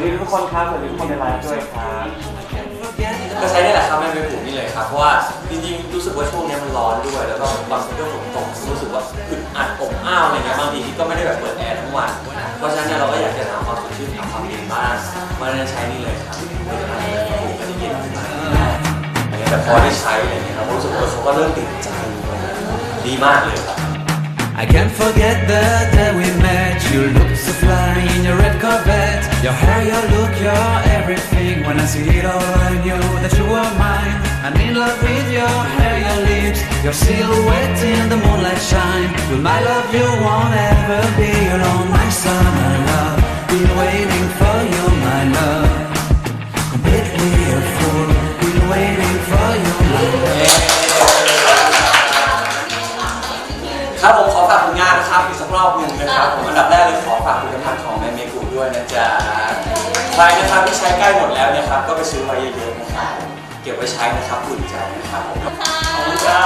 ดีทุกคนครับสวัสดีทุกคนในไลฟ์ด้วยครับก็ใช้ได้แหละครับแม่ไม่ผูกนี่เลยครับ เพราะว่าจริงๆรู้สึกว่าช่วงนี้มันร้อนด้วย แล้วก็บางทีก็ฝนตกรู้สึกว่าอึดอัดอบอ้าวอะไรเงี้ยบางทีก็ไม่ได้แบบเปิดแอร์ทั้งวัน เพราะฉะนั้นเนี่ยเราก็อยากจะหาความสดชื่นหาความเย็นบ้างมันเลยใช้นี่เลยครับก็จะทำให้ผูกก็จะเย็นขึ้นมาแต่พอได้ใช้อะไรเงี้ยเราก็รู้สึกว่าเขาก็เริ่มติดใจดีมากเลยครับ I can't forget the day we met. You look Your hair, your look, your everything. When I see it all, I knew that you were mine. I'm in love with your hair, your lips, your silhouette in the moonlight shine. With my love, you won't ever be alone, my summer love. Been waiting for you, my love. Completely a fool. Been waiting for you, my love. ครับผมขอฝากผลงานนะครับอีกสักรอบหนึ่งนะครับผมอันดับแรกเลยขอฝากผลิตภัณฑ์ของแมเมกู ด้วยนะจ๊ะใครนะครับที่ใช้ใกล้หมดแล้วเนี่ยครับ ก็ไปซื้อมาเยอะๆนะครับเก็บไว้ใช้นะครับอุ่นใจนะครับขอบคุณจ้า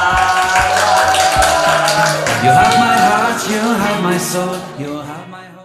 You have my heart, you have my soul, you have my heart.